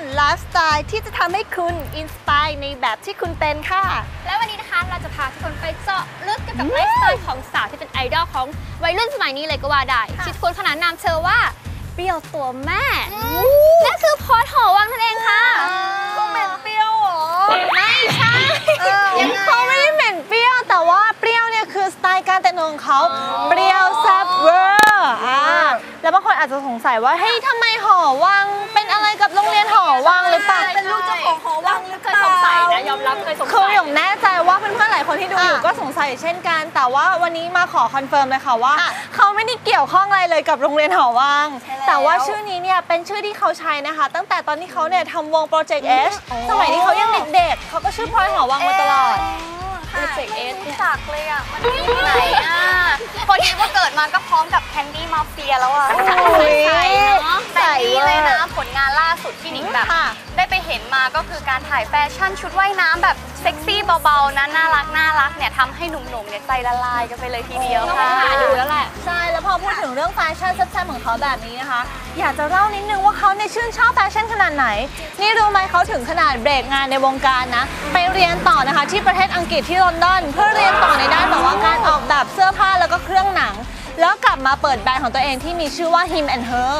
นไลฟ์สไตล์ที่จะทำให้คุณอินสปายในแบบที่คุณเป็นค่ะ และวันนี้นะคะเราจะพาทุกคนไปเจาะลึกเกี่ยวกับไลฟ์สไตล์ของสาวที่เป็นไอดอลของวัยรุ่นสมัยนี้เลยก็ว่าได้ค่ะที่ทุกคนขนานนามเธอว่าเปรี้ยวตัวแม่นั่นคือพอร์ตหอวังนั่นเองค่ะเขาเหม็นเปรี้ยวเหรอไม่ใช่ยังเขาไม่ได้เหม็นเปรี้ยวแต่ว่าเปรี้ยวเนี่ยคือสไตล์การแต่งตัวของเขาเปรี้ยวแซ่บเวอร์อ่าแล้วบางคนอาจจะสงสัยว่าเฮ้ยทำไมหอวังเป็นอะไร กับโรงเรียนหอวังหรือเปล่าเป็นลูกเจ้าของหอวังหรือเคยสงสัยนะยอมรับเคยสงคือสัยหยงแน่ใจว่าเพื่อนๆหลายคนที่ดูอยู่ค่ะก็สงสัยเช่นกัน แต่ว่าวันนี้มาขอคอนเฟิร์มเลยค่ะว่าค่ะเขาไม่ได้เกี่ยวข้องอะไรเลยกับโรงเรียนหอวังใช่แล้วแต่ว่าชื่อนี้เนี่ยเป็นชื่อที่เขาใช้นะคะ ตั้งแต่ตอนที่เขาเนี่ยทำวงโปรเจกต์เอชสมัยที่เขายังเด็กๆเขาก็ชื่อพลอยหอวังมาตลอดโป รเจกต์เอสรู้จักเลยอะ มันอยู่ที่ไหนอะพอดีว่าเกิดมาก็พร้อมกับแคนดี้มาเฟียแล้วอะโอ้ยใส่เนาะแต่นี่เลยนะใส่เวอร์ผลงานล่าสุดที่หนิงแบบค่ะได้ไปเห็นมาก็คือการถ่ายแฟชั่นชุดว่ายน้ำแบบ เซ็กซี่เบาๆนะน่ารักน่ารักเนี่ยทำให้หนุ่มๆเนี่ยใจละลายกันไปเลยทีเดียวต้องไปค่ะหาดูแล้วแหละ ใช่แล้วพอพูดถึงเรื่องแฟชั่นแซ่บๆของเขาแบบนี้นะคะ อยากจะเล่านิดนึงว่าเขาในยชื่นชอบแฟชั่นขนาดไหน นี่รู้ไหมเขาถึงขนาดเบรกงานในวงการนะ ไปเรียนต่อนะคะที่ประเทศอังกฤษที่ลอนดอนเพื่อเรียนต่อในด้านแบบว่าการออกแบบเสื้อผ้าแล้วก็เครื่องหนัง แล้วกลับมาเปิดแบรนด์ของตัวเองที่มีชื่อว่า him and her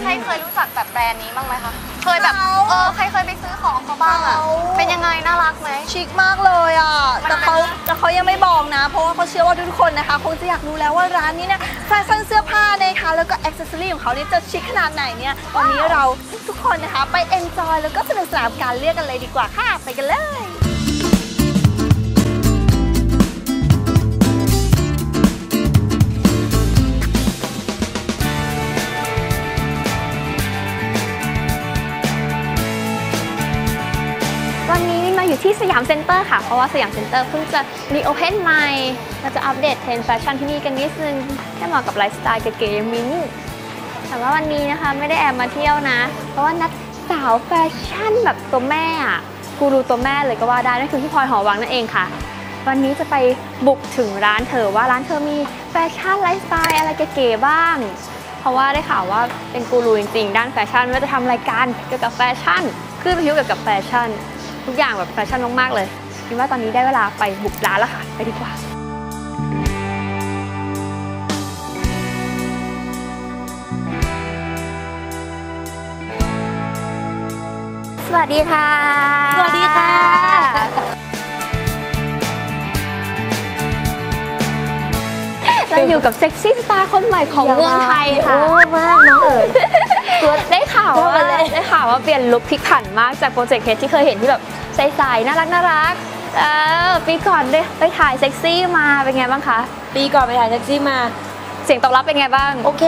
ใครเคยรู้จักแบบแบรนด์นี้บ้างไหมคะ เคยแบบเออใครเคยไปซื้อของเขาบ้างอะเขา เป็นยังไงน่ารักไหม ชิคมากเลยอะ มันแต่เขาแต่เขายังไม่บอกนะ เพราะว่าเขาเชื่อว่าทุกคนนะคะ คงจะอยากรู้แล้วว่าร้านนี้เนี่ยแฟชั่นเสื้อผ้านะคะ แล้วก็อ็อกเซสซอรี่ของเขาเนี่ยจะชิคขนาดไหนเนี่ย วันนี้เราทุกคนนะคะ ไปเอนจอยแล้วก็สนุกสนานกับการเลือกกันเลยดีกว่าค่ะ ไปกันเลย อยู่ที่สยามเซ็นเตอร์ค่ะ เพราะว่าสยามเซ็นเตอร์เพิ่งจะรีโอเพนใหม่เราจะอัปเดตเทรนด์แฟชั่นที่นี่กันนิดนึงให้เหมาะกับไลฟ์สไตล์เก๋ๆมินิแต่ว่าวันนี้นะคะไม่ได้แอบมาเที่ยวนะ เพราะว่านัดสาวแฟชั่นแบบตัวแม่อะกูรูตัวแม่เลยก็ว่าได้นั่นคือพี่พลอยหอวังนั่นเองค่ะ วันนี้จะไปบุกถึงร้านเธอว่าร้านเธอมีแฟชั่นไลฟ์สไตล์อะไรเก๋ๆบ้าง เพราะว่าได้ข่าวว่าเป็นกูรูจริงๆ ด้านแฟชั่นไม่ว่าจะทำรายการเกี่ยวกับแฟชั่นคลื่นวิทยุเกี่ยวกับแฟชั่น ทุกอย่างแบบแฟชั่นมาก ๆ เลยคิดว่าตอนนี้ได้เวลาไปบุกร้านแล้วค่ะ ไปดีกว่าสวัสดีค่ะ สวัสดีค่ะ เราอยู่กับเซ็กซี่สตาร์คนใหม่ของเมืองไทยค่ะโอ้มากน้องเอ๋ยได้ข่าว ว่าว่าอะไรได้ข่าวว่าเปลี่ยนลุคพลิกผันมากจากโปรเจกต์เคสที่เคยเห็นที่แบบใสๆน่ารักน่ารักเออปีก่อนได้ไปถ่ายเซ็กซี่มาเป็นไงบ้างคะปีก่อนไปถ่ายแท็กซี่มา เสียงตอบรับเป็นไงบ้าง โอเค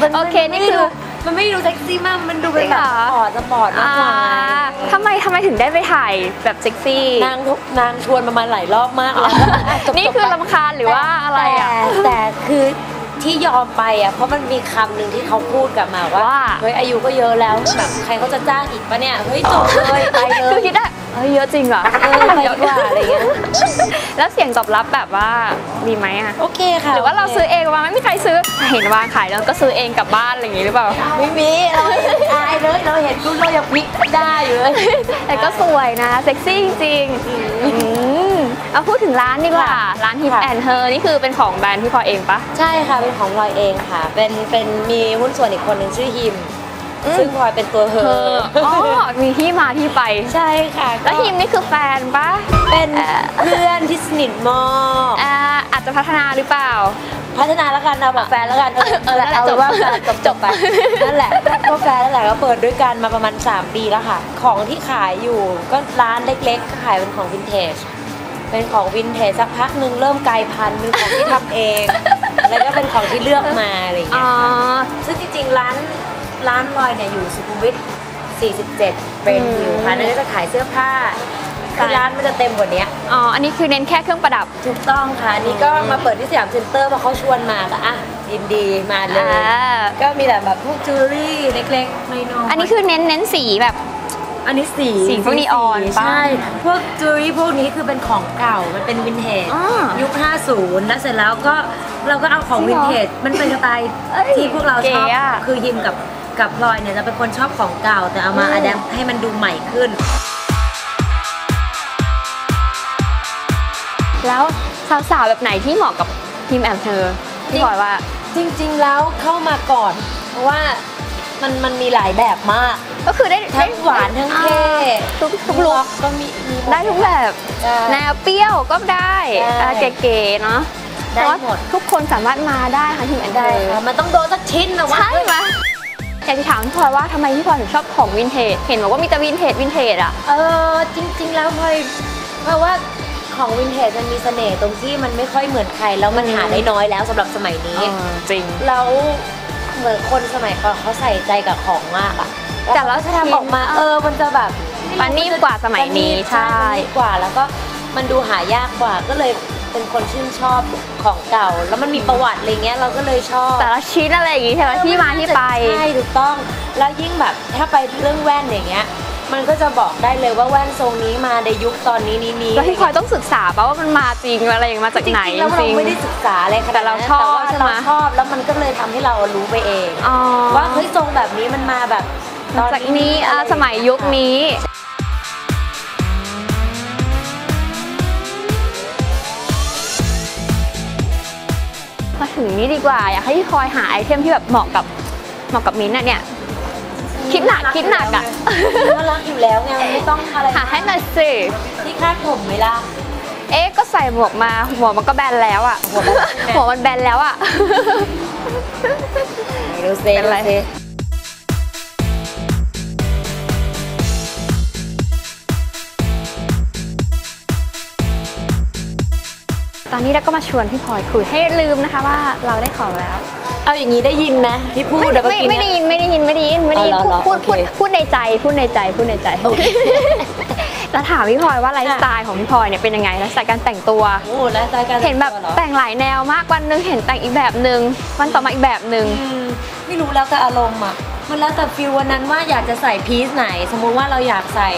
มันโอเคนี่คือมันไม่ดูแท็กซี่มากมันดูเป็นจริงแบเหรบอสปอร์ตสปอร์ตมากกว่าอ่าทำไมทำไมถึงได้ไปถ่ายแบบเซ็กซี่นางนางชวนประมาณหลายรอบมากแล้วะจบๆนี่คือไปลำคาญหรือว่าอะไรอะแต่แต่คือ ที่ยอมไปอะเพราะมันมีคำหนึ่งที่เขาพูดกลับมาว่าว่า เฮ้ยอายุก็เยอะแล้วแบบใครเขาจะจ้างอีกปะเนี่ยเฮ้ยจบเลยไปเลคือยคิดได้เฮ้ยเยอะจริงเหรอเออไปดีกว่าอะไรเงี้ย แล้วเสียงตอบรับแบบว่าดีไหมอะโอเคค่ะหรือว่าเราโคซื้อเองมาไม่มีใครซื้อเห็นวางขายแล้วก็ซื้อเองกลับบ้านอะไรอย่างงี้หรือเปล่า ไม่มีเราเห็นอาย เลยเราเห็นรุ่นเรายังพลิกได้อยู่เลย แต่ก็สวยนะ เซ็กซี่จริงๆอืมเอาพูดถึงร้านดีกว่าค่ะร้าน Hip ค่ะ and Her นี่คือเป็นของแบรนด์พี่พลอยเองปะ ใช่ค่ะ เป็นของพลอยเองค่ะ เป็นเป็นมีหุ้นส่วนอีกคนหนึ่งชื่อฮิมซึ่งพลอยเป็นตัวเธเออออ๋อ มีที่มาที่ไป ใช่ค่ะแล้วฮิมนี่คือแฟนปะเป็นเพื่อนที่สนิทมาก อ่าอาจจะพัฒนาหรือเปล่า พัฒนาแล้วกันนะแบบแฟนแล้วกันเออเออนั่นแหละเอาเป็นว่าจบแฟนจบจบไปนั่นแหละก็แฟนนั่นแหละก็เปิดด้วยกันมาประมาณ 3 ปีแล้วค่ะ ของที่ขายอยู่ก็ร้านเล็กๆก็ขายเป็นของวินเทจเป็นของวินเทจสักพักหนึ่งเริ่มกลายพันธุ์เป็นของที่ทำเอง แล้วก็เป็นของที่เลือกมาอะไรอย่างอ๋เงี้อยซึ่งจริงๆร้านร้านพลอยเนี่ยอยู่สุขุมวิท47 เป็นอยู่ค่ะนั่นก็จะขายเสื้อผ้า คือร้านมันจะเต็มกว่านี้อ๋อ อันนี้คือเน้นแค่เครื่องประดับ ถูกต้องค่ะอันนี้ก็มาเปิดที่สยามเซ็นเตอร์เพราะเขาชวนมาก็อะยินดีมาเลยอ่าก็มีแต่แบบพวกจิวเวลรี่เล็กๆน้อยๆอันนี้คือเน้นเน้นสีแบบอันนี้สีสีพวกนีออนปะใช่ พวกจูรี่พวกนี้คือเป็นของเก่ามันเป็นวินเทจอ่ายุค 50 แล้วเสร็จแล้วก็เราก็เอาของจริวิงนเหรอเทจมันเป็นสไตล์เอ้ยที่พวกเราชอบเก๋อะคือยิมกับกับพลอยเนี่ยจะเป็นคนชอบของเก่า แต่เอามาอืมอัดแอปให้มันดูใหม่ขึ้น แล้วสาวๆแบบไหนที่เหมาะกับทีมแอมเธอพี่บอยว่า จริง ๆ แล้วเข้ามาก่อน เพราะว่ามันมันมีหลายแบบมาก ก็คือได้ทั้งหวานทั้งเท่ทุกทุกลุกก็มีมีหมได้ทุกแบบได้แนวเปรี้ยวก็ได้ได้อ่าเก๋ๆเนาะได้แต่ว่าหมดทุกคนสามารถมาได้ค่ะทีมแอนเธได้อค่ะมันต้องโดนสักชิ้นนะว่าใช่ไหมอยากจะถามพี่พลอยว่าทำไมพี่พลอยถึงชอบของวินเทจเห็นบอกว่ามีแต่วินเทจวินเทจอะเออจริง ๆ แล้วพลอยเพราะว่า ของวินเทจมันมีเสน่ห์ตรงที่มันไม่ค่อยเหมือนใครแล้วมันหาได้น้อยแล้วสำหรับสมัยนี้ จริง แล้วเหมือนคนสมัยก่อนเขาใส่ใจกับของมากอะแต่ละเขาจะทำออกมาเออมันจะแบบปานีตกว่าสมัยนี้ปาใช่ปานีตกว่าแล้วก็มันดูหายากกว่าก็เลยเป็นคนชื่นชอบของเก่า แล้วมันมีประวัติอะไรเงี้ยเราก็เลยชอบแต่ละชิ้นอะไรอย่างงี้ใช่ไหมที่มาที่ไปใช่ถูกต้อง แล้วยิ่งแบบถ้าไปเรื่องแว่นอย่างเงี้ย มันก็จะบอกได้เลยว่าแว่นทรงนี้มาในยุคตอนนี้นี้นี้แล้วพี่พลอยต้องศึกษาป่ะว่ามันมาจริงอะไรอย่างมาจากไหนจริงๆแล้วจเราริงไม่ได้ศึกษาอะไรขนาดนั้นแต่เราชอบแต่ว่าใช่ไหมเราชอบแล้วมันก็เลยทำให้เรารู้ไปเองอ๋อว่าเฮ้ยทรงแบบนี้มันมาแบบตอนจากนี้อ่าสมัยยุคนี้มาถึงนี้ดีกว่า อยากให้พี่พลอยหาไอเทมที่แบบเหมาะกับเหมาะกับมิ้นท์อะเนี่ย คิดหนักคิดหนักอะน่ารักอยู่แล้วไงมันไม่ต้องอะไรหาให้หน่อยสิที่คาดผมไหมล่ะเอ๊ะก็ใส่หมวกมาหัวมันก็แบนแล้วอะหัวมันแบนหัวมันแบนแล้วอะดูเซเป็นไรดูซตอนนี้เราก็มาชวนพี่พลอยคุยให้ลืมนะคะว่าเราได้ของแล้ว เอาอย่างนี้ได้ยินไหมที่พูดไม่เดี๋ยวไม่เมื่อกี้ไม่ได้เนี่ย ยินไม่ได้ยินไม่ได้ยินไม่ได้ยินอ๋อเหรอพูดพูดโอเค พูดพูดในใจพูดในใจพูดในใจโอเค แล้วถามพี่พลอยว่าไลฟ์สไตล์ของพี่พลอยเนี่ยเป็นยังไงไลฟ์สไตล์การแต่งตัว โอ้แล้วแต่การเห็นแบบตัวรอแต่งหลายแนวมากวันหนึงเห็นแต่งอีกแบบหนึ่งวันต่อมาอีกแบบหนึ่ง อืมไม่รู้แล้วแต่อารมณ์อะ มันแล้วแต่ฟิลวันนั้นว่าอยากจะใส่พีซไหน สมมุติว่าเราอยากใส่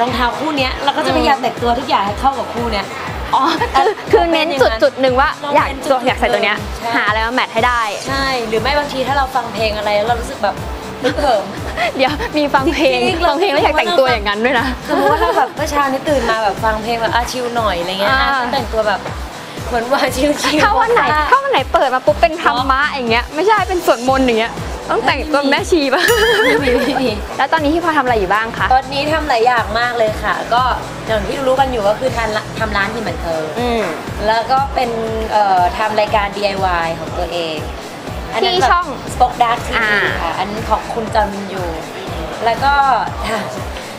รองเท้าคู่เนี้ยเราก็จะพยายามแต่งตัวทุกอย่างให้เข้ากับคู่เนี้ย อ๋อคือคือเน้นจุดจุดหนึ่งว่าเราอยากเน้นจุดตัวอยากใส่ตัวเนี้ยใช่ หาอะไรมาแมทให้ได้ ใช่ หรือไม่บางทีถ้าเราฟังเพลงอะไรแล้วเรารู้สึกแบบนึกเหิม เดี๋ยวมีฟังเพลงจริงๆฟังเพลงแล้วอยากแต่งตัวอย่างนั้นด้วยนะ สมมติว่าเราแบบเมื่อเช้านี้ตื่นมาแบบฟังเพลงแบบอาชิลหน่อยอะไรเงี้ยอ่า อะก็แต่งตัวแบบเหมือนว่าชิลๆถ้าวันไหนถ้าวันไหนเปิดมาปุ๊บเป็นธรรมะอย่างเงี้ยไม่ใช่เป็นสวดมนต์อย่างเงี้ย ต้องแต่งตัวแม่ชีป่ะไม่มีไม่มีแล้วตอนนี้พี่พลอยทำอะไรอยู่บ้างคะ ตอนนี้ทำหลายอย่างมากเลยค่ะ ก็อย่างที่รู้กันอยู่ก็คือทำทำร้านที่เหมือนเธออืมแล้วก็เป็นเอ่อทำรายการ DIY ของตัวเองนนั้นที่แบบช่อง Spoke Dark TV อ่า ค่ะอันนั้นของคุณจอมวินยู แล้วก็ค่ะ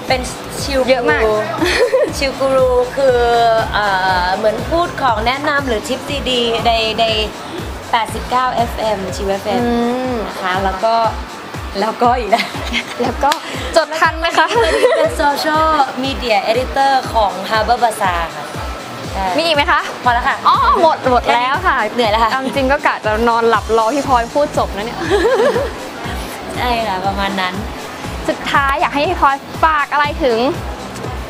เป็นชิลเยอะมากกูรูชิลกูรูคือเอ่อเหมือนพูดของแนะนำหรือทิปดีๆในใน 89 FM ชิวอื FM มนะคะแล้วก็แล้วก็อีกนะแล้วก็จดทันไหมคะเป็นโซเชียลมีเดียเอดิเตอร์ของ Harbor Bazaar ค่ะใช่มีอีกไหมคะ พอแล้วค่ะ อ๋อ หมด หมดแล้วค่ะ เหนื่อยแล้วค่ะาจริงๆก็กะจะนอนหลับรอพี่พลอยพูดจบนะเนี่ย ใช่ค่ะ ประมาณนั้น สุดท้ายอยากให้พี่พลอยฝากอะไรถึง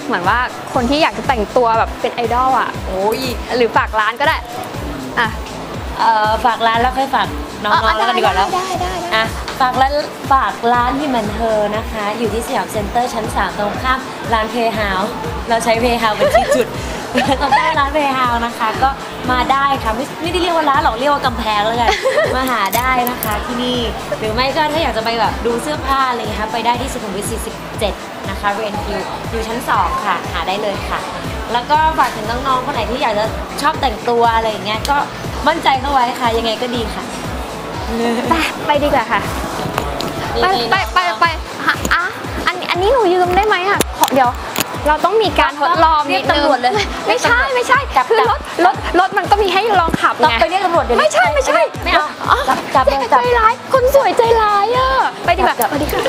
เหมือนว่าคนที่อยากจะแต่งตัวแบบเป็นไอดอลอะ โอ้ย หรือฝากร้านก็ได้ อะ เอ่อฝากร้านแล้วค่อยฝากน้องๆแล้วกันดีกว่าแล้วได้ได้ได้อะฝากร้านฝากร้านที่เหมือนเธอนะคะ อยู่ที่สยามเซ็นเตอร์ชั้น 3 ตรงข้ามร้านเพย์เฮาส์เราใช้เพย์เฮาส์เป็นที่จุดตรงข้ามร้านเพย์เฮาส์นะคะ ก็มาได้ค่ะไม่ไม่ได้เรียกว่าร้านหรอกเรียกว่ากำแพงแล้วกันมาหาได้นะคะที่นี่หรือไม่ก็ถ้าอยากจะไปแบบดูเสื้อผ้าอะไรอย่างเงี้ยค่ะไปได้ที่สุขุมวิท 47 นะคะเรนคิวอยู่ชั้น 2 ค่ะหาได้เลยค่ะ แล้วก็ฝากถึงน้องๆคนไหนที่อยากจะชอบแต่งตัวอะไรอย่างเงี้ยก็ มั่นใจเข้าไว้ค่ะ ยังไงก็ดีค่ะไปไปดีกว่าค่ะ ไปไปไปไปฮะอะอันอันนี้หนูยืมได้ไหมอะขอเดี๋ยว เราต้องมีการทดลองนิดนึงเรียกตำรวจเลยไม่ใช่ไม่ใช่จับคือจับรถรถรถมันก็มีให้ลองขับต้องไงไปเรียกตำรวจเดี๋ยวนี้ไม่ใช่ไม่ใช่ไม่เอาอ๋อจับจับเลยใจจับร้ายคนสวยใจร้ายอะไปดีกว่าจับไปดีกว่า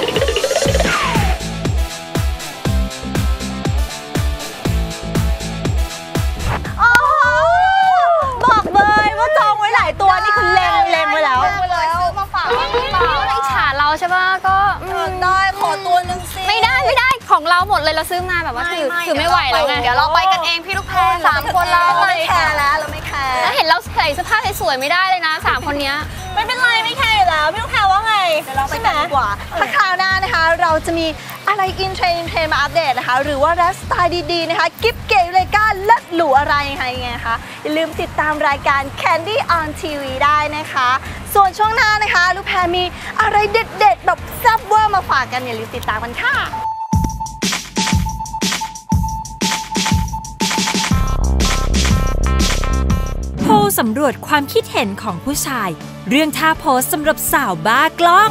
ได้ขอตัวหนึ่งสิไม่ได้ไม่ได้ของเราหมดเลยเราซื้อมาแบบว่าถือถือไม่ไหวแล้วไงเดี๋ยวเราไปกันเองพี่ลูกแพรสามคนเราเราไม่แคร์แล้วเราไม่แคร์แล้วเห็นเราใส่เสื้อผ้าสวยๆไม่ได้เลยนะสามคนเนี้ยไม่เป็นไรไม่แคร์อยู่แล้วพี่ลูกแพรว่าไงเดี๋ยวเราไปกันดีกว่าถ้าคราวหน้านะคะ เราจะมีอะไรอินเทรนด์อินเทรนด์มาอัปเดตนะคะ หรือว่าไลฟ์สไตล์ดีๆนะคะกิฟเก๋เลยก้าเลิศหรูอะไรยังไงไงคะอย่าลืมติดตามรายการ Candy on TV ได้นะคะ ส่วนช่วงหน้านะคะ ลูกแพรมีอะไรเด็ดๆแบบแซ่บเวอร์มาฝากกันอย่าลืมติดตามกันค่ะ สำรวจความคิดเห็นของผู้ชาย เรื่องท่าโพสสำหรับสาวบ้ากล้อง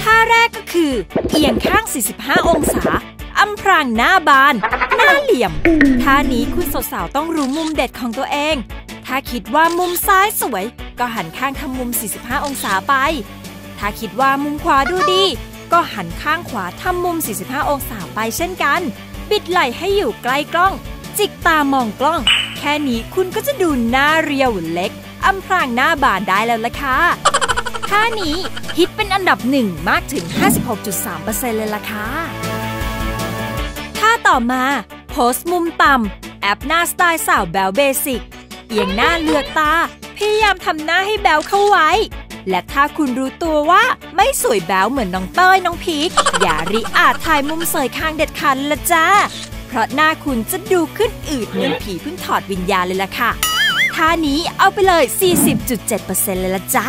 ท่าแรกก็คือ เอียงข้าง 45 องศาอำพรางหน้าบาน หน้าเหลี่ยม ท่านี้คุณสาวๆต้องรู้มุมเด็ดของตัวเอง ถ้าคิดว่ามุมซ้ายสวย ก็หันข้างทำมุม 45 องศาไป ถ้าคิดว่ามุมขวาดูดี ก็หันข้างขวาทำมุม 45 องศาไปเช่นกัน บิดไหล่ให้อยู่ใกล้กล้อง จิกตามองกล้อง แค่นี้คุณก็จะดูหน้าเรียวเล็กอำพรางหน้าบานได้แล้วล่ะค่ะท่านี้ฮิตเป็นอันดับหนึ่งมากถึง 56.3%เลยล่ะค่ะท่าต่อมา โพสต์มุมต่ำแอปหน้าสไตล์สาวแบลเบสิกเอียงหน้าเลือกตา พยายามทำหน้าให้แบลเข้าไว้ และถ้าคุณรู้ตัวว่าไม่สวยแบลเหมือนน้องเต้ยน้องพีคอย่าริอาจถ่ายมุมเสยคางเด็ดขาดละจ้า เพราะหน้าคุณจะดูขึ้นอืดเหมือนผีเพิ่งถอดวิญญาณเลยล่ะค่ะท่านี้เอาไปเลย 40.7%เลยละจ้า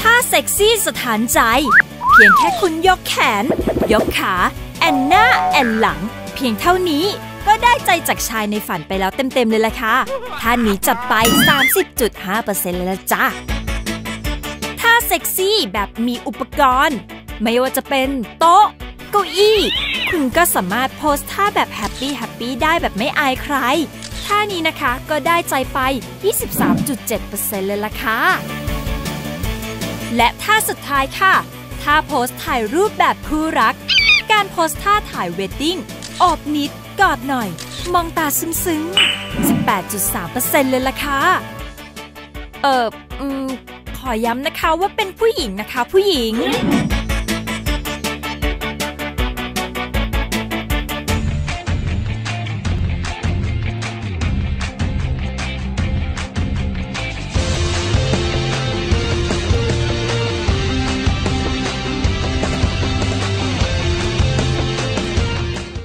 ถ้าเซ็กซี่สถานใจ เพียงแค่คุณยกแขน ยกขา แอนหน้า แอนหลัง เพียงเท่านี้ก็ได้ใจจากชายในฝันไปแล้วเต็ม ๆ เลยล่ะค่ะท่านี้จัดไป 30.5%เลยละจ้าถ้าเซ็กซี่แบบมีอุปกรณ์ ไม่ว่าจะเป็นโต๊ะ ก้าอี้ คุณก็สามารถโพสท่าแบบแฮปปี้แฮปปี้ได้แบบไม่อายใคร ท่านี้นะคะก็ได้ใจไป 23.7%เลยล่ะค่ะ และท่าสุดท้ายค่ะ ท่าโพสถ่ายรูปแบบคู่รัก การโพสท่าถ่ายเวดดิ้งอบนิด กอดหน่อย มองตาซึ้งๆ 18.3%เลยล่ะค่ะ เอออืมขอย้ำนะคะว่าเป็นผู้หญิงนะคะผู้หญิง